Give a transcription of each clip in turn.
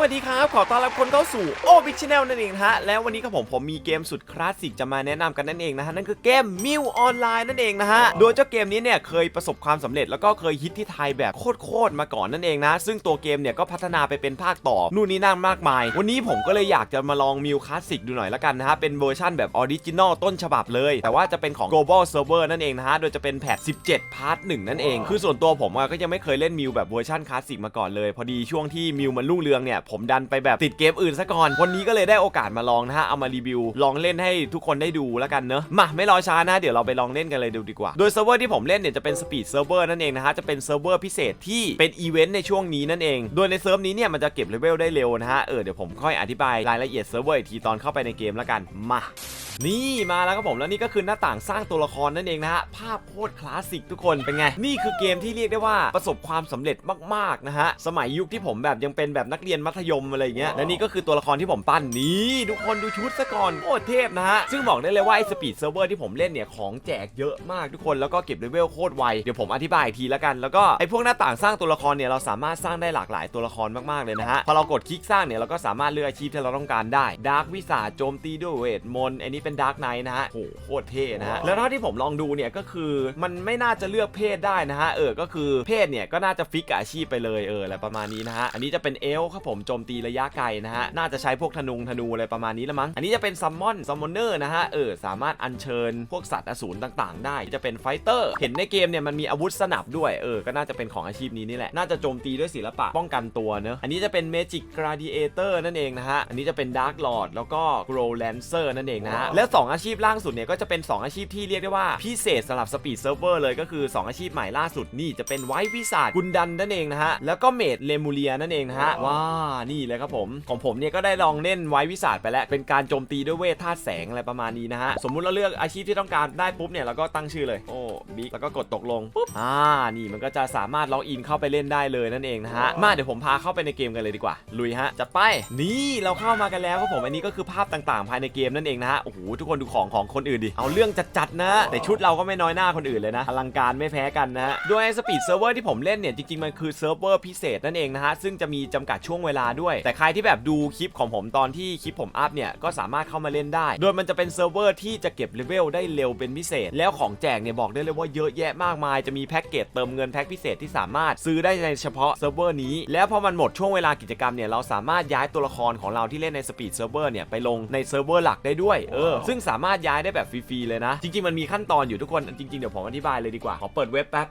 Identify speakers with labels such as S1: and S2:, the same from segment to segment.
S1: สวัสดีครับ ขอต้อนรับคนเข้าสู่โอบิชแนลนั่นเองนะฮะ แล้ววันนี้ครับผมผมมีเกมสุดคลาสสิกจะมาแนะนำกันนั่นเองนะฮะ นั่นคือเกมมิวออนไลน์นั่นเองนะฮะ โดยเจ้าเกมนี้เนี่ยเคยประสบความสำเร็จแล้วก็เคยฮิตที่ไทยแบบโคตรๆมาก่อนนั่นเองนะ ซึ่งตัวเกมเนี่ยก็พัฒนาไปเป็นภาคต่อ นู่นนี่นั่นมากมาย วันนี้ผมก็เลยอยากจะมาลองมิวคลาสสิกดูหน่อยละกันนะฮะ เป็นเวอร์ชั่นแบบออริจินอลต้นฉบับเลย แต่ว่าจะเป็นของ global server นั่นเองนะฮะ โดยจะเป็นแพท17พาร์ท1นั่นเอง คือส่วนตัวผมก็ยังไม่เคยเล่นมิวแบบเวอร์ชันคลาสสิกมาก่อนเลย พอดีช่วงที่มิวมันรุ่งเรืองเนี่ยผมดันไปแบบติดเกมอื่นซะก่อน วันนี้ก็เลยได้โอกาสมาลองนะฮะ เอามารีวิว ลองเล่นให้ทุกคนได้ดูแล้วกันเนอะ มาไม่รอช้านะ เดี๋ยวเราไปลองเล่นกันเลยดูดีกว่า โดยเซิร์ฟเวอร์ที่ผมเล่นเนี่ยจะเป็นสปีดเซิร์ฟเวอร์นั่นเองนะฮะ จะเป็นเซิร์ฟเวอร์พิเศษที่เป็นอีเวนต์ในช่วงนี้นั่นเอง โดยในเซิร์ฟนี้เนี่ยมันจะเก็บเลเวลได้เร็วนะฮะ เออเดี๋ยวผมค่อยอธิบายรายละเอียดเซิร์ฟเวอร์อีกทีตอนเข้าไปในเกมแล้วกัน มา นี่มาแล้วครับผมแล้วนี่ก็คือหน้าต่างสร้างตัวละครนั่นเองนะฮะภาพโคตรคลาสสิกทุกคนเป็นไง นี่คือเกมที่เรียกได้ว่าประสบความสำเร็จมากๆนะฮะสมัยยุคที่ผมแบบยังเป็นแบบนักเรียนมัธยมอะไรอย่างเงี้ยและนี่ก็คือตัวละครที่ผมปั้นนี่ทุกคนดูชุดซะก่อนโคตรเทพนะฮะซึ่งบอกได้เลยว่าไอ้สปีดเซิร์ฟเวอร์ที่ผมเล่นเนี่ยของแจกเยอะมากทุกคนแล้วก็เก็บเลเวลโคตรไวเดี๋ยวผมอธิบายอีกทีแล้วกัน แล้วก็ไอ้พวกหน้าต่างสร้างตัวละครเนี่ยเราสามารถสร้างได้หลากหลายตัวละครมากๆเลยนะฮะพอเรากดคลิกสร้างเนี่ยเราก็สามารถเลือกอาชีพที่เราต้องการได้ดาร์กวิสาโจมตีด้วยเวทมนต์อันนี้เป็นดาร์กไนท์นะฮะโหโคตรเท่นะฮะแล้วเท่าที่ผมลองดูเนี่ยก็คือมันไม่น่าจะเลือกเพศได้นะฮะเออก็คือเพศเนี่ยก็น่าจะฟิกกับอาชีพไปเลยเอออะไรประมาณนี้นะฮะอันนี้จะเป็นเอลฟ์ครับผมโจมตีระยะไกลนะฮะน่าจะใช้พวกธนุงธนูอะไรประมาณนี้ละมั้งอันนี้จะเป็นซัมมอนซัมมอนเนอร์นะฮะเออสามารถอัญเชิญพวกสัตว์อสูรต่าง ๆ ได้จะเป็นไฟเตอร์เห็นในเกมเนี่ยมันมีอาวุธสนับด้วยเออก็น่าจะเป็นของอาชีพนี้นี่แหละน่าจะโจมตีด้วยศิลปะป้องกันตัวเนอะอันนี้จะเป็นเมจิกกราดิเอเตอร์นั่นเองนะฮะอันนี้จะเป็นดาร์กลอร์ดแล้วก็โกลแลนเซอร์นั่นเองนะฮะและสองอาชีพล่างสุดเนี่ยก็จะเป็นสองอาชีพที่เรียกได้ว่าพิเศษสำหรับสปีดเซิร์ฟเวอร์เลยก็คือ 2 อาชีพใหม่ล่าสุดนี่จะเป็นไวท์วิสาดกุนดันนั่นเองนะฮะแล้วก็เมดเลมูเลียนั่นเองนะฮะว้านี่เลยครับผมของผมเนี่ยก็ได้ลองเล่นไวท์วิสาดไปแล้ว เป็นการโจมตีด้วยเวทธาตุแสงอะไรประมาณนี้นะฮะสมมุติเราเลือกอาชีพที่ต้องการได้ปุ๊บเนี่ยเราก็ตั้งชื่อเลยโอ้บิ๊กแล้วก็กดตกลงปุ๊บอ่านี่มันก็จะสามารถล็อกอินเข้าไปเล่นได้เลยนั่นเองนะฮะมาเดี๋ยวผมพาเข้าไปในเกมกันเลยดีกว่าลุยฮะจัดไปนี่เราเข้ามากันแล้วครับผมอันนี้ก็คือภาพต่างๆ ภายในเกมนั่นเองนะฮะโอ้โหทุกคนดูของของคนอื่นดิเอาเรื่องจัดๆนะ แต่ชุดเราก็ไม่น้อยหน้าคนอื่นเลยนะอลังการไม่แพ้กันนะฮะโดยสปีดเซิร์ฟเวอร์ที่ผมเล่นเนี่ยจริงๆมันคือเซิร์ฟเวอร์พิเศษนั่นเองนะฮะซึ่งจะมีจำกัดช่วงเวลาด้วย แต่ใครที่แบบดูคลิปของผมตอนที่คลิปผมอัพเนี่ยก็สามารถเข้ามาเล่นได้ โดยมันจะเป็นเซิร์ฟเวอร์ที่จะเก็บเลเวลได้เร็วเป็นพิเศษ แล้วของแจกเนี่ยบอกได้เลยว่าเยอะแยะมากมายจะมีแพ็กเกจเติมเงินแพ็กพิเศษที่สามารถซื้อได้ในเฉพาะเซิร์ฟเวอร์นี้ แล้วพอมันหมดช่วงเวลากิจกรรมเนี่ยเราสามารถย้ายตัวละครของเราที่เล่นในสปีดเซิร์ฟเวอร์เนี่ยไปลงในเซิร์ฟเวอร์หลักได้ด้วยเออซึ่งสามารถย้ายได้แบบฟรีๆเลยนะ จริง ๆ มันมีขั้นตอนอยู่ทุกคน จริง ๆ เดี๋ยวผมอธิบายเลยดีกว่า ขอเปิดเว็บแป๊บ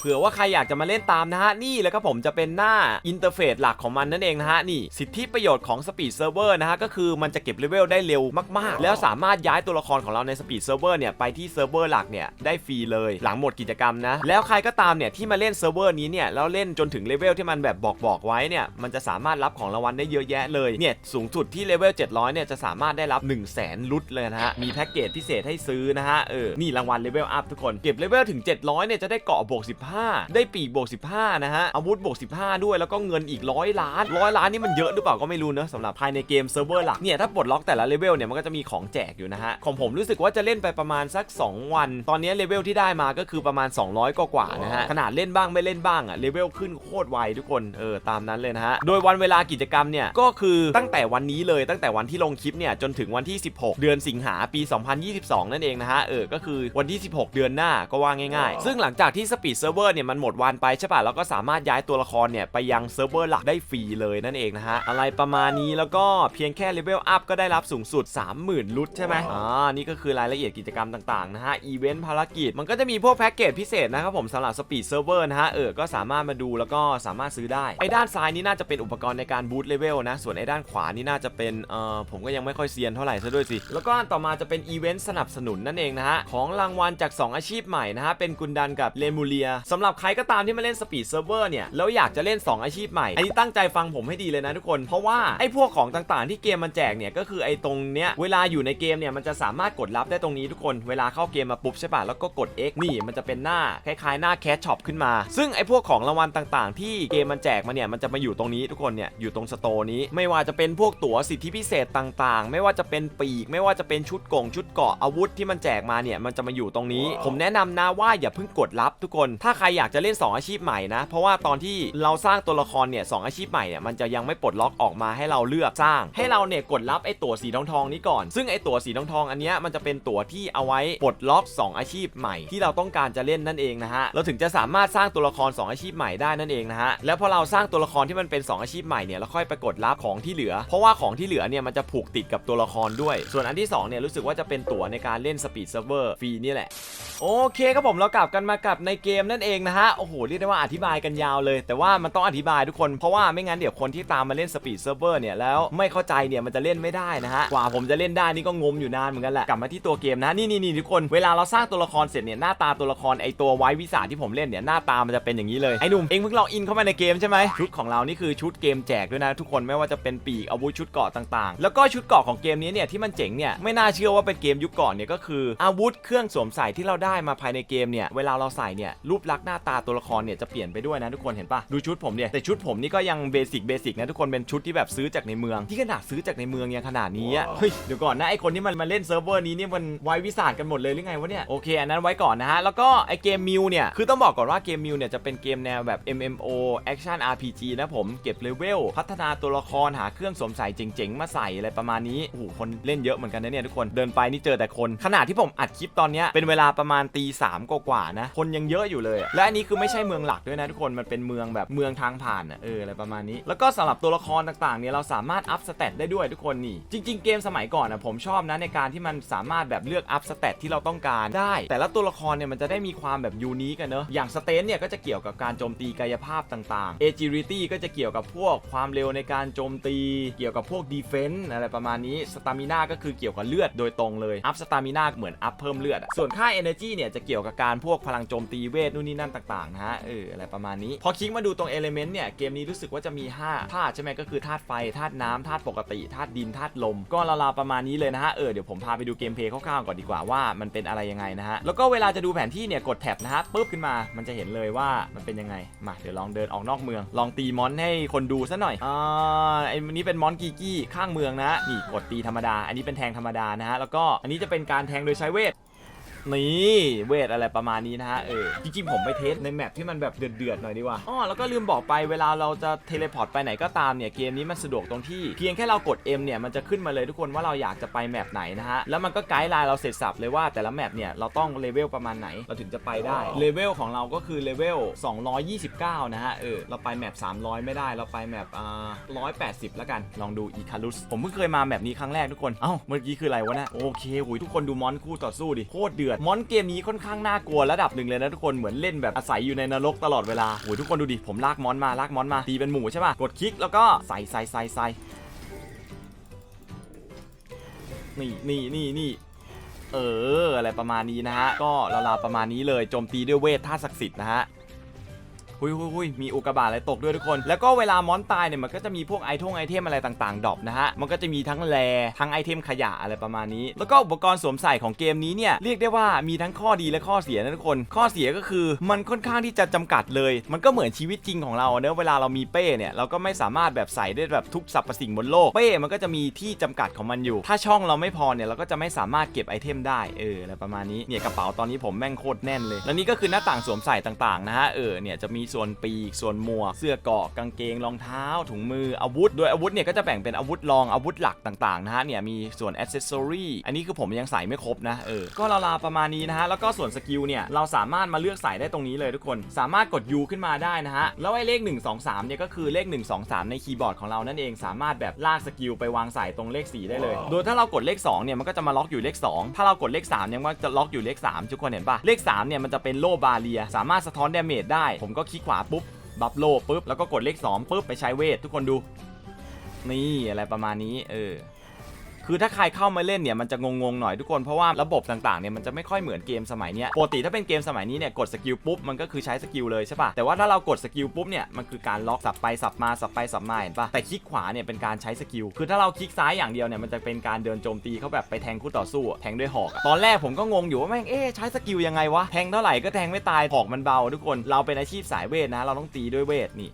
S1: เผื่อว่าใครอยากจะมาเล่นตามนะฮะ นี่แล้วก็ผมจะเป็นหน้าอินเทอร์เฟซหลักของมันนั่นเองนะฮะ นี่สิทธิประโยชน์ของ Speed Server นะฮะ ก็คือมันจะเก็บเลเวลได้เร็วมากๆ แล้วสามารถย้ายตัวละครของเราใน Speed Server เนี่ย ไปที่เซิร์ฟเวอร์หลักเนี่ย ได้ฟรีเลย หลังหมดกิจกรรมนะ แล้วใครก็ตามเนี่ยที่มาเล่นเซิร์ฟเวอร์นี้เนี่ยแล้วเล่นจนถึงเลเวลที่มันแบบบอกบอกๆไว้เนี่ยมันจะสามารถรับของรางวัลได้เยอะแยะเลยเนี่ยสูงสุดที่เลเวล700เนี่ยจะสามารถได้รับ 1 0 0 0 0แสนลุตเลยนะฮะ มีแพ็กเกจพิเศษให้ซื้อนะฮะ เออ นี่รางวัลเลเวลอัพทุกคน เก็บเลเวลถึง 700 เนี่ยจะได้เกาะบวก 15 ได้ปีกบวก 15 นะฮะ อาวุธบวก 15 ด้วย แล้วก็เงินอีกร้อยล้านร้อยล้านนี่มันเยอะหรือเปล่าก็ไม่รู้เนอะสำหรับภายในเกมเซิร์ฟเวอร์หลัก เนี่ยถ้าปลดล็อกแต่ละเลเวลเนี่ยมันก็จะมีของแจกอยู่นะฮะ ของผมรู้สึกว่าจะเล่นไปประมาณสัก 2 วัน ตอนนี้เลเวลที่ได้มาก็คือประมาณ 200 กว่าๆนะฮะ ขนาดเล่นบ้างไม่เล่นบ้างอะเลเวลขึ้นโคตรไวทุกคน เออ ตามนั้นเลยนะฮะ โดยวันเวลากิจกรรมเนี่ยก็คือตั้งแต่วันนี้เลยตั้งแต่วันที่ลงคลิปเนี่ยจนถึงวันที่ 16 เดือนสิงหาปี 2022 นั่นเองนะฮะ เออ ก็คือวันที่ 16 เดือนหน้าก็ว่าง่ายๆ ซึ่งหลังจากที่สปีดเซิร์ฟเวอร์เนี่ยมันหมดวันไปใช่ป่ะแล้วก็สามารถย้ายตัวละครเนี่ยไปยังเซิร์ฟเวอร์หลักได้ฟรีเลยนั่นเองนะฮะ อะไรประมาณนี้แล้วก็เพียงแค่เลเวลอัพก็ได้รับสูงสุด 30,000 ลุตใช่ไหมอ่า นี่ก็คือรายละเอียดกิจกรรมต่างๆนะฮะ อีเวนต์ภารกิจ มันก็จะมีพวกแพ็กเกจพิเศษนะครับผมสำหรับสปีดเซิร์ฟเวอร์นะฮะ เออ ก็สามารถมาดูแล้วก็สามารถซื้อได้ ไอ้ด้านซ้ายนี่น่าจะเป็นอุปกรณ์ในการบูตเลเวลนะ ส่วนไอ้ด้านขวานี่น่าจะเป็น เอ่อ ผมก็ยังไม่ค่อยเซียนเท่าไหร่ซะด้วยสิ แล้วก็อันต่อมาจะเป็นอีเวนต์สนับสนุนนั่นเองนะฮะ ของรางวัลจาก 2 อาชีพใหม่นะฮะ เป็นกุนดันกับเลมูเลียสำหรับใครก็ตามที่มาเล่นสปีดเซิร์ฟเวอร์เนี่ย แล้วอยากจะเล่น 2 อาชีพใหม่ อันนี้ตั้งใจฟังผมให้ดีเลยนะทุกคน เพราะว่า ไอ้พวกของต่างๆที่เกมมันแจกเนี่ย ก็คือไอ้ตรงเนี้ย เวลาอยู่ในเกมเนี่ย มันจะสามารถกดรับได้ตรงนี้ทุกคน เวลาเข้าเกมมาปุ๊บใช่ป่ะ แล้วก็กด X นี่ มันจะเป็นหน้าคล้ายๆหน้าแคชช็อปขึ้นมา ซึ่งไอ้พวกของรางวัลต่างๆ ที่เกมมันแจกมาเนี่ย มันจะมาอยู่ตรงนี้ทุกคนเนี่ย อยู่ตรงสโตร์นี้ ไม่ว่าจะเป็นพวกตั๋วสิทธิพิเศษต่าง ๆ ไม่ว่าจะเป็นปีก ไม่ว่าจะเป็นชุดกงชุดเกราะอาวุธที่มันแจกมาเนี่ยมันจะมาอยู่ตรงนี้ ผมแนะนำนะว่าอย่าเพิ่งกดรับทุกคน ถ้าใครอยากจะเล่น 2 อาชีพใหม่นะ เพราะว่าตอนที่เราสร้างตัวละครเนี่ยสองอาชีพใหม่เนี่ยมันจะยังไม่ปลดล็อกออกมาให้เราเลือกสร้าง ให้เราเนี่ยกดรับไอ้ตั๋วสีทองทองๆนี้ก่อน ซึ่งไอ้ตั๋วสีทองทองๆอันเนี้ยมันจะเป็นตั๋วที่เอาไว้ปลดล็อก 2 อาชีพใหม่ ที่เราต้องการจะเล่นนั่นเองนะฮะเราถึงจะสามารถสร้างตัวละคร 2 อาชีพใหม่ได้นั่นเองนะฮะแล้วพอเราสร้างตัวละครที่มันเป็น 2 อาชีพใหม่เนี่ยเราค่อยไปกดรับของที่เหลือ เพราะว่าของที่เหลือเนี่ยมันจะผูกติดกับตัวละครด้วย ส่วนอันที่สองเนี่ยรู้สึกว่าจะเป็นตั๋วในการเล่นสปีดเซิร์ฟเวอร์ฟรีนี่แหละโอเคครับผมเรากลับกันมากับในเกมนั่นเองนะฮะโอ้โหเรียกได้ว่าอธิบายกันยาวเลย แต่ว่ามันต้องอธิบายทุกคนเพราะว่าไม่งั้นเดี๋ยวคนที่ตามมาเล่นสปีดเซิร์ฟเวอร์เนี่ยแล้วไม่เข้าใจเนี่ยมันจะเล่นไม่ได้นะฮะกว่าผมจะเล่นได้นี่ก็งมอยู่นานเหมือนกันแหละกลับมาที่ตัวเกมนะนี่นี่นี่ทุกคนเวลาเราสร้างตัวละครเสร็จเนี่ยหน้าตาตัวละครไอตัวไว้วิสาที่ผมเล่นเนี่ยหน้าตามันจะเป็นอย่างนี้เลยไอ้หนุ่มเองเพิ่งล็อกอินเข้ามาในเกมใช่ไหมชุดของเรานี่คือชุดเกมแจกด้วยนะ ทุกคนไม่ว่าจะเป็นปีกอาวุธชุดเกราะต่างๆ แล้วก็ชุดเกราะของเกมนี้เนี่ยที่มันเจ๋งเนี่ยไม่น่าเชื่อว่าเป็นเกมยุคก่อนเนี่ยก็คืออาวุธเครื่องสวมใส่ที่เราได้มาภายในเกมเนี่ยเวลาเราใส่เนี่ยรูปลักษณ์หน้าตาตัวละครเนี่ยจะเปลี่ยนไปด้วยนะทุกคนเห็นปะดูชุดผมเนี่ยแต่ชุดผมนี่ก็ยังเบสิกเบสิกนะทุกคนเป็นชุดที่แบบซื้อจากในเมือง ที่ขนาดซื้อจากในเมืองยังขนาดนี้อะเฮ้ยเดี๋ยวก่อนนะไอคนที่มันมาเล่นเซิร์ฟเวอร์นี้เนี่ยมันไววิสาดกันหมดเลยหรือไงวะเนี่ยโอเคอันนั้นไว้ก่อนนะฮะแล้วก็ไอเกมมิวเนี่ยคือต้องบอกก่อนว่าเกมมิวเนี่ยจะเป็นเกมแนวแบบ MMO Action RPG นะผมเก็บเลเวลพัฒนาตัวละครหาเครื่องสวมใส่เจ๋งๆมาใส่อะไรประมาณนี้โอ้โหคนเล่นเยอะเหมือนกันนะเนี่ยทุกคนเดินไปนี่เจอแต่คนขนาดที่ผมอัดคลิปตอนนี้เป็นเวลาประมาณตีสามกว่าๆนะ คนยังเยอะอยู่เลย และอันนี้คือไม่ใช่เมืองหลักด้วยนะทุกคนมันเป็นเมืองแบบเมืองทางผ่านอะเอออะไรประมาณนี้ แล้วก็สำหรับตัวละครต่างๆเนี่ยเราสามารถอัพสเตตได้ด้วยทุกคนนี่ จริง ๆ เกมสมัยก่อนอะผมชอบนะในการที่มันสามารถแบบเลือกอัพสเตตที่เราต้องการได้ แต่ละตัวละครเนี่ยมันจะได้มีความแบบยูนิคกันเนอะอย่างสเตนเนี่ยก็จะเกี่ยวกับการโจมตีกายภาพต่างๆ agility ก็จะเกี่ยวกับพวกความเร็วในการโจมตี เกี่ยวกับพวก defense อะไรประมาณนี้ stamina ก็คือเกี่ยวกับเลือดโดยตรงเลยอัพ stamina เหมือนอัพเพิ่มเลือด ส่วนค่า energy เนี่ยจะเกี่ยวกับการพวกพลังโจมตีเวทนู่นนี่นั่นต่างๆนะฮะเอออะไรประมาณนี้ พอคลิกมาดูตรง element เนี่ยเกมนี้รู้สึกว่าจะมี5ธาตุใช่ไหมก็คือธาตุไฟธาตุน้ำธาตุปกติธาตุดินธาตุลม ก็ราวๆประมาณนี้เลยนะฮะเออเดี๋ยวผมพาไปดูเกมเพลย์คร่าวๆก่อนดีกว่าว่ามันเป็นอะไรยังไงนะฮะแล้วก็เวลาจะดูแผนที่เนี่ยกดแท็บนะฮะปุ๊บขึ้นมามันจะเห็นเลยว่ามันเป็นยังไงมาเดี๋ยวลองเดินออกนอกเมือง ลองตีมอนให้คนดูซะหน่อยอ่าไอ้นี้เป็นมอนกีกี้ข้างเมืองนะนี่กดตีธรรมดา อันนี้เป็นแทงธรรมดานะฮะแล้วก็อันนี้จะเป็นการแทงโดยใช้เวท นี่เวทอะไรประมาณนี้นะฮะเออจริงๆผมไปเทสในแมปที่มันแบบเดือดๆหน่อยดีกว่าอ๋อแล้วก็ลืมบอกไปเวลาเราจะเทเลพอร์ตไปไหนก็ตามเนี่ยเกมนี้มันสะดวกตรงที่เพียงแค่เรากด M เนี่ยมันจะขึ้นมาเลยทุกคนว่าเราอยากจะไปแมปไหนนะฮะแล้วมันก็ไกด์ไลน์เราเสร็จสับเลยว่าแต่ละแมปเนี่ยเราต้องเลเวลประมาณไหนเราถึงจะไปได้เลเวลของเราก็คือเลเวล229 นะฮะเออเราไปแมป300 ไม่ได้เราไปแมปอ่า180 แล้วกันลองดูอีคารุสผมเพิ่งเคยมาแมปนี้ครั้งแรกทุกคนเอ้าเมื่อกี้คืออะไรวะเนะโอเคหุยทุกคนดูมอนคู่ต่อสู้ดิโคตรเดือดมอนเกมนี้ค่อนข้างน่ากลัวระดับหนึ่งเลยนะทุกคนเหมือนเล่นแบบอาศัยอยู่ในนรกตลอดเวลาโอ้ยทุกคนดูดิผมลากมอนมาลากมอนมาตีเป็นหมูใช่ป่ะกดคลิกแล้วก็ใส่ใส่ใส่ใส่นี่นี่นี่นี่เออ อะไรประมาณนี้นะฮะ ก็ราวๆประมาณนี้เลย โจมตีด้วยเวทท่าศักดิ์สิทธิ์นะฮะ หุยหุยหุยมีอุกกาบาตอะไรตกด้วยทุกคน แล้วก็เวลามอนตายเนี่ยมันก็จะมีพวกไอทงไอเทมอะไรต่างๆดรอปนะฮะ มันก็จะมีทั้งแลทั้งไอเทมขยะอะไรประมาณนี้ แล้วก็อุปกรณ์สวมใส่ของเกมนี้เนี่ยเรียกได้ว่ามีทั้งข้อดีและข้อเสียนะทุกคน ข้อเสียก็คือมันค่อนข้างที่จะจำกัดเลย มันก็เหมือนชีวิตจริงของเราเนอะเวลาเรามีเป้เนี่ยเราก็ไม่สามารถแบบใส่ได้แบบทุกสรรพสิ่งบนโลก เป้มันก็จะมีที่จำกัดของมันอยู่ ถ้าช่องเราไม่พอเนี่ยเราก็จะไม่สามารถเก็บไอเทมได้เอออะไรประมาณนี้เนี่ยกระเป๋าตอนนี้ผมแม่งโคตรแน่นเลย แล้วนี่ก็คือหน้าต่างสวมใส่ต่างๆนะฮะเออเนี่ยจะมีส่วนปีก ส่วนหมวก เสื้อเกาะกางเกงรองเท้า ถุงมืออาวุธ โดยอาวุธเนี่ยก็จะแบ่งเป็นอาวุธรองอาวุธหลักต่างๆนะฮะเนี่ยมีส่วนอ c เซสซอรี่อันนี้คือผมยังใส่ไม่ครบนะเออก็ราวๆประมาณนี้นะฮะแล้วก็ส่วนสกิลเนี่ยเราสามารถมาเลือกใส่ได้ตรงนี้เลยทุกคน สามารถกด U ขึ้นมาได้นะฮะแล้วไอ้เลข 1 2 3 เนี่ยก็คือเลข 1 2 3 ในคีย์บอร์ดของเรานั่นเองสามารถแบบลากสกิลไปวางใส่ตรงเลข 4 ได้เลย โดยถ้าเรากดเลข2เนี่ยมันก็จะมาล็อกอยู่เลข 2 ถ้าเรากดเลข3เนี่ยมันจะล็อกอยู่เลข 3 ทุกคนเห็นปะเลข3เนี่ยมันจะเป็นโลบาเรีย สามารถสะท้อนดาเมจได้ ผมก็คลิกขวาปุ๊บ บัฟโลปุ๊บ แล้วก็กดเลข2ปุ๊บไปใช้เวท ทุกคนดู นี่อะไรประมาณนี้ เออ คือถ้าใครเข้ามาเล่นเนี่ยมันจะงงๆหน่อยทุกคนเพราะว่าระบบต่างๆเนี่ยมันจะไม่ค่อยเหมือนเกมสมัยเนี้ยปกติถ้าเป็นเกมสมัยนี้เนี่ยกดสกิลปุ๊บมันก็คือใช้สกิลเลยใช่ปะแต่ว่าถ้าเรากดสกิลปุ๊บเนี่ยมันคือการล็อกสับไปสับมาสับไปสับมาเห็นปะแต่คลิกขวาเนี่ยเป็นการใช้สกิลคือถ้าเราคลิกซ้ายอย่างเดียวเนี่ยมันจะเป็นการเดินโจมตีเขาแบบไปแทงคู่ต่อสู้อะแทงด้วยหอกตอนแรกผมก็งงอยู่ว่าแม่งเอ๊ใช้สกิลยังไงวะแทงเท่าไหร่ก็แทงไม่ตายหอกมันเบาทุกคนเราเป็นอาชีพสายเวทนะ เราต้องตีด้วยเวทนี่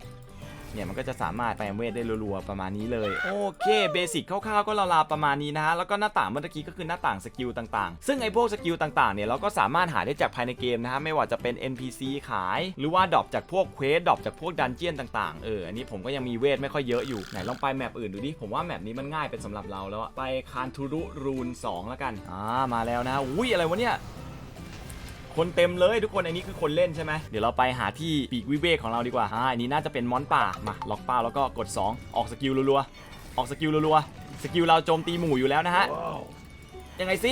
S1: เนี่ยมันก็จะสามารถแปลงเวทได้รัวๆประมาณนี้เลย โอเคเบสิกคร่าวๆก็ราวๆประมาณนี้นะฮะแล้วก็หน้าต่างเมื่อกี้ก็คือหน้าต่างสกิลต่างๆ ซึ่งไอ้พวกสกิลต่างๆเนี่ยเราก็สามารถหาได้จากภายในเกมนะฮะไม่ว่าจะเป็น NPC ขาย หรือว่าดรอปจากพวกเควสดรอปจากพวกดันเจียนต่างๆเอออันนี้ผมก็ยังมีเวทไม่ค่อยเยอะอยู่ไหนลองไปแมปอื่นดูดิผมว่าแมปนี้มันง่ายเป็นสำหรับเราแล้วอะไปคานทูรุรูน2แล้วกันอ่ามาแล้วนะอุ้ยอะไรวะเนี่ย คนเต็มเลยทุกคนอันนี้คือคนเล่นใช่ไหมเดี๋ยวเราไปหาที่ปีกวิเวกของเราดีกว่าอ่าอันนี้น่าจะเป็นมอนป่ามาล็อกเป้าแล้วก็กด 2 ออกสกิลรัวๆออกสกิลรัวๆสกิลเราโจมตีหมู่อยู่แล้วนะฮะยังไงสิ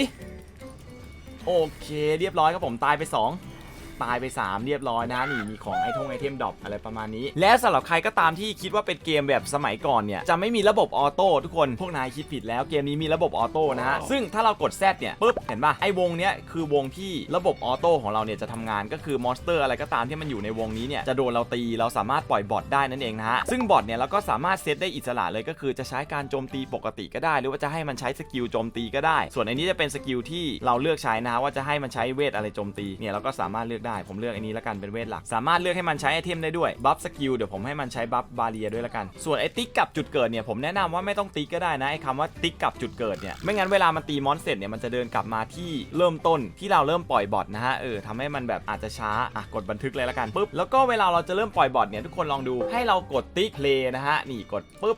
S1: โอเค เรียบร้อยครับผมตายไป 2 ตายไป 3 เรียบร้อยนะนี่มีของไอทงไอเทมดรอปอะไรประมาณนี้ และสำหรับใครก็ตามที่คิดว่าเป็นเกมแบบสมัยก่อนเนี่ยจะไม่มีระบบออโต้ทุกคนพวกนายคิดผิดแล้วเกมนี้มีระบบออโต้นะฮะซึ่งถ้าเรากดแซดเนี่ยปุ๊บเห็นป่ะไอวงเนี้ยคือวงที่ระบบออโต้ของเราเนี่ยจะทำงานก็คือมอนสเตอร์อะไรก็ตามที่มันอยู่ในวงนี้เนี่ยจะโดนเราตีเราสามารถปล่อยบอทได้นั่นเองนะฮะซึ่งบอทเนี่ยเราก็สามารถเซตได้อิสระเลยก็คือจะใช้การโจมตีปกติก็ได้ หรือว่าจะให้มันใช้สกิลโจมตีก็ได้ ส่วนอันนี้จะเป็นสกิลที่เราเลือกใช้นะฮะว่าจะให้มันใช้เวทอะไรโจมตีเนี่ยเราก็สามารถเลือกได้ผมเลือกอันนี้ล้วกันเป็นเวทหลัก สามารถเลือกให้มันใช้ไอเทมได้ด้วยบัฟสกิลเดี๋ยวผมให้มันใช้บัฟบาเรียด้วยละกัน ส่วนไอติ๊กกับจุดเกิดเนี่ยผมแนะนำว่าไม่ต้องติ๊กก็ได้นะไอคำว่าติ๊กกับจุดเกิดเนี่ยไม่งั้นเวลามันตีมอนสเสร็จเนี่ยมันจะเดินกลับมาที่เริ่มต้นที่เราเริ่มปล่อยบอทนะฮะเออทำให้มันแบบอาจจะช้าอะกดบันทึกเลยละกันปุ๊บแล้วก็เวลาเราจะเริ่มปล่อยบอทเนี่ยทุกคนลองดูให้เรากดติ๊กเพลย์นะฮะนี่กดปุ๊บ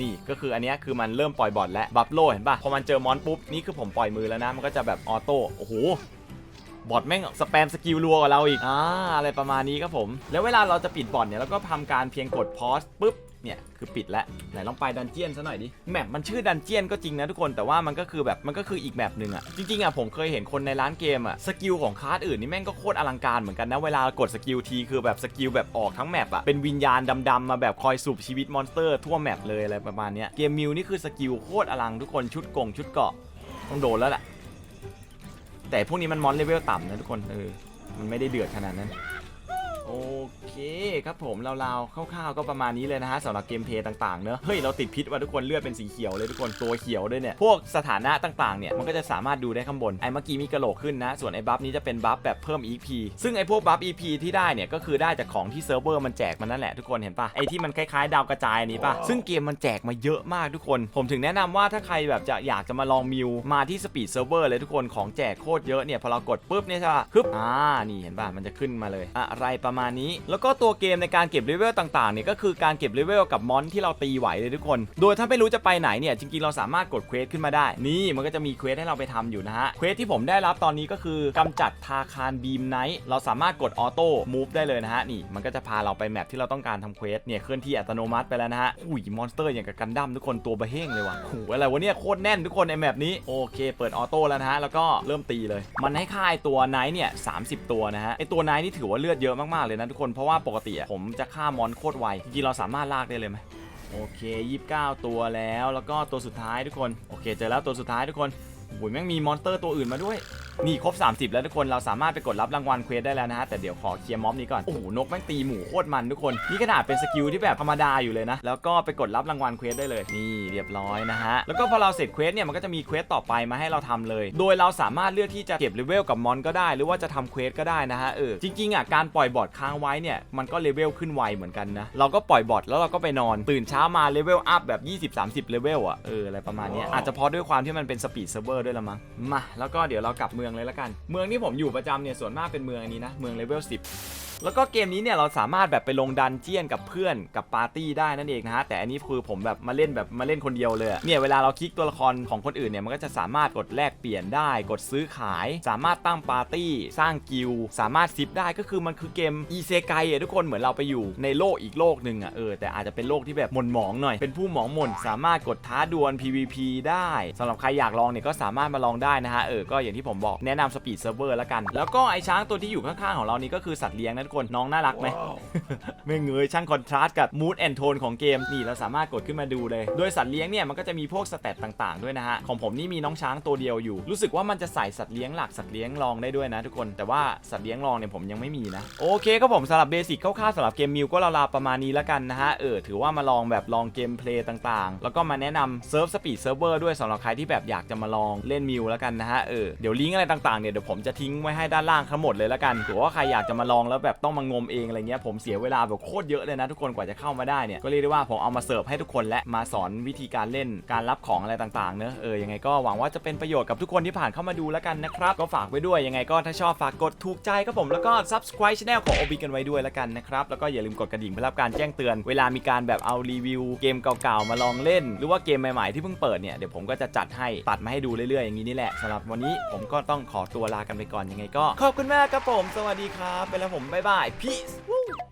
S1: นี่ก็คืออันนี้คือมันเริ่มปล่อยบอทแล้วบัฟโลเห็นปะพอมันเจอมอนปุ๊บนี่คือผมปล่อยมือแล้วนะมันก็จะแบบออโต้โอ้โห บอทแม่งสแปมสกิลรัวกว่าเราอีกอ่าอะไรประมาณนี้ครับผม แล้วเวลาเราจะปิดบอทเนี่ยเราก็ทำการเพียงกดพอสปุ๊บเนี่ยคือปิดแล้วไหนลองไปดันเจียนซะหน่อยดิแมปมันชื่อดันเจียนก็จริงนะทุกคนแต่ว่ามันก็คือแบบมันก็คืออีกแมปหนึ่งอะจริงๆอะผมเคยเห็นคนในร้านเกมอะสกิลของคลาสอื่นนี่แม่งก็โคตรอลังการเหมือนกันนะเวลากดสกิลทีคือแบบสกิลแบบออกทั้งแมปอะเป็นวิญญาณดำๆมาแบบคอยสูบชีวิตมอนสเตอร์ทั่วแมปเลยอะไรประมาณเนี้ยเกมมิวนี่คือสกิลโคตรอลังทุกคนชุดกงชุดเกาะต้องโดนแล้วแหละ แต่พวกนี้มันมอนเลเวลต่ำนะทุกคนเออมันไม่ได้เดือดขนาดนั้น โอเคครับผมราวๆคร่าวๆก็ประมาณนี้เลยนะฮะสำหรับเกมเพลย์ต่างๆเนอะเฮ้ยเราติดพิษว่าทุกคนเลือดเป็นสีเขียวเลยทุกคนตัวเขียวด้วยเนี่ยพวกสถานะต่างๆเนี่ยมันก็จะสามารถดูได้ข้างบนไอ้เมื่อกี้มีกระโหลกขึ้นนะ ส่วนไอ้บัฟนี้จะเป็นบัฟแบบเพิ่ม EP ซึ่งไอ้พวกบัฟ EP ที่ได้เนี่ยก็คือได้จากของที่เซิร์ฟเวอร์มันแจกมันนั่นแหละทุกคนเห็นปะไอ้ที่มันคล้ายๆ ดาวกระจายอันนี้ปะซึ่งเกมมันแจกมาเยอะมากทุกคน ผมถึงแนะนำว่าถ้าใครแบบจะอยากจะมาลองมิวมาที่สปีดเซิร์ฟเวอร์เลยทุกคนของแจกโคตรเยอะเนี่ยพอเรากดปุ๊บเนี่ยใช่ปะปึ๊บอ่านี่เห็นปะมันจะขึ้นมาเลยอะไรประมาณนี้ แล้วก็ตัวเกมในการเก็บเลเวลต่างๆเนี่ยก็คือการเก็บเลเวลกับมอนที่เราตีไหวเลยทุกคน โดยถ้าไม่รู้จะไปไหนเนี่ยจริงๆเราสามารถกดเควสขึ้นมาได้ นี่มันก็จะมีเควสให้เราไปทำอยู่นะฮะเควสที่ผมได้รับตอนนี้ก็คือกำจัดทาคารบีมไนท์เราสามารถกดออโต้มูฟได้เลยนะฮะนี่มันก็จะพาเราไปแมปที่เราต้องการทำเควสเนี่ยเคลื่อนที่อัตโนมัติไปแล้วนะฮะอุ้ยมอนสเตอร์อย่างกับกันดั้มทุกคนตัวบะเฮงเลยว่ะโอ้โหอะไรวะเนี่ยโคตรแน่นทุกคนในแมปนี้โอเค เปิดออโต้แล้วนะฮะแล้วก็เริ่มตีเลย มันให้ค่ายตัวไนท์เนี่ย30ตัวนะฮะไอตัวไนท์นี่ถือว่าเลือดเยอะมากๆเลยนะทุกคนเพราะว่าปกติอะผมจะฆ่ามอนโคตรไวจริงๆเราสามารถลากได้เลยไหมโอเค 29 ตัวแล้วแล้วก็ตัวสุดท้ายทุกคน โอเค เจอแล้วตัวสุดท้ายทุกคนโอ้ยแม่งมีมอนสเตอร์ตัวอื่นมาด้วย นี่ครบ 30 แล้วทุกคนเราสามารถไปกดรับรางวัลเควสได้แล้วนะฮะแต่เดี๋ยวขอเคลียร์ม็อบนี้ก่อนโอ้โหนกแม่งตีหมูโคตรมันทุกคนนี่ขนาดเป็นสกิลที่แบบธรรมดาอยู่เลยนะแล้วก็ไปกดรับรางวัลเควสได้เลยนี่เรียบร้อยนะฮะแล้วก็พอเราเสร็จเควสเนี่ยมันก็จะมีเควสต่อไปมาให้เราทำเลย โดยเราสามารถเลือกที่จะเก็บเลเวลกับมอนก็ได้ หรือว่าจะทำเควสก็ได้นะฮะเออจริงๆอะการปล่อยบอทค้างไว้เนี่ยมันก็เลเวลขึ้นไวเหมือนกันนะเราก็ปล่อยบอทแล้วเราก็ไปนอนตื่นเช้ามาเลเวลอัพแบบ 20-30เลเวลอะเอออะไรประมาณนี้ยอาจจะเพราะด้วยความที่มันเป็นสปีดเซิร์ฟเวอร์ด้วยละมั้งมาแล้วก็เดี๋ยวเรากลับเมืองเลยละกัน เมืองที่ผมอยู่ประจำเนี่ยส่วนมากเป็นเมืองอันนี้นะ เมืองเลเวล10 แล้วก็เกมนี้เนี่ยเราสามารถแบบไปลงดันเจียนกับเพื่อนกับปาร์ตี้ได้นั่นเองนะฮะแต่อันนี้คือผมแบบมาเล่นแบบมาเล่นคนเดียวเลยเนี่ยเวลาเราคลิกตัวละครของคนอื่นเนี่ยมันก็จะสามารถกดแลกเปลี่ยนได้ กดซื้อขาย สามารถตั้งปาร์ตี้สร้างกิลสามารถซิปได้ก็คือมันคือเกมอีเซไกอะทุกคนเหมือนเราไปอยู่ในโลกอีกโลกหนึ่งอะเออแต่อาจจะเป็นโลกที่แบบหม่นหมองหน่อยเป็นผู้หมองหม่นสามารถกดท้าดวล PVP ได้สำหรับใครอยากลองเนี่ยก็สามารถมาลองได้นะฮะเออก็อย่างที่ผมบอกแนะนำสปีดเซิร์ฟเวอร์แล้วกัน แล้วก็ไอช้างตัวที่อยู่ข้างๆของเรานี่ก็คือสัตว์เลี้ยงนะกคนน้องน่ารักไหม ไม่เงยช่างคอนทราสต์กับมูดแอนโทนของเกมนี่เราสามารถกดขึ้นมาดูเลย โดยสัตว์เลี้ยงเนี่ยมันก็จะมีพวกสเตตต่างๆด้วยนะฮะ ของผมนี่มีน้องช้างตัวเดียวอยู่ รู้สึกว่ามันจะใส่สัตว์เลี้ยงหลักสัตว์เลี้ยงรองได้ด้วยนะทุกคน แต่ว่าสัตว์เลี้ยงรองเนี่ยผมยังไม่มีนะ โอเคก็ผมสำหรับเบสิกคร่าวๆสำหรับเกมมิวก็ราวๆประมาณนี้แล้วกันนะฮะ เออถือว่ามาลองแบบลองเกมเพลย์ต่างๆ แล้วก็มาแนะนำเซิร์ฟสปีดเซิร์ฟเวอร์ด้วยสำหรับใครที่แบบอยากจะมาลองเล่นมิวแล้วกันนะฮะ เออเดี๋ยวลิงก์อะไรต่างๆเนี่ยเดี๋ยวผมจะทิ้งไว้ให้ด้านล่างทั้งหมดเลยแล้วกันถือว่าใครอยากจะมาลองแล้วแบบ
S2: ต้องมางมเองอะไรเงี้ยผมเสียเวลาแบบโคตรเยอะเลยนะทุกคนกว่าจะเข้ามาได้เนี่ยก็เรียกได้ว่าผมเอามาเสิร์ฟให้ทุกคนและมาสอนวิธีการเล่นการรับของอะไรต่างๆเนอะเออยังไงก็หวังว่าจะเป็นประโยชน์กับทุกคนที่ผ่านเข้ามาดูแล้วกันนะครับก็ฝากไว้ด้วยยังไงก็ถ้าชอบฝากกดถูกใจครับผมแล้วก็ subscribe channel ของ OB กันไว้ด้วยแล้วกันนะครับแล้วก็อย่าลืมกดกระดิ่งเพื่อรับการแจ้งเตือน เวลามีการแบบเอารีวิวเกมเก่าๆมาลองเล่น หรือว่าเกมใหม่ๆที่เพิ่งเปิดเนี่ยเดี๋ยวผมก็จะจัดให้ตัดมาให้ดูเรื่อยๆอย่างนี้นี่แหละสำหรับวันนี้ผมก็ต้องขอตัวลากันไปก่อนยังไงก็ขอบคุณมากครับผม สวัสดีครับไปแล้วผมบ๊ายบาย Bye. Peace. Woo.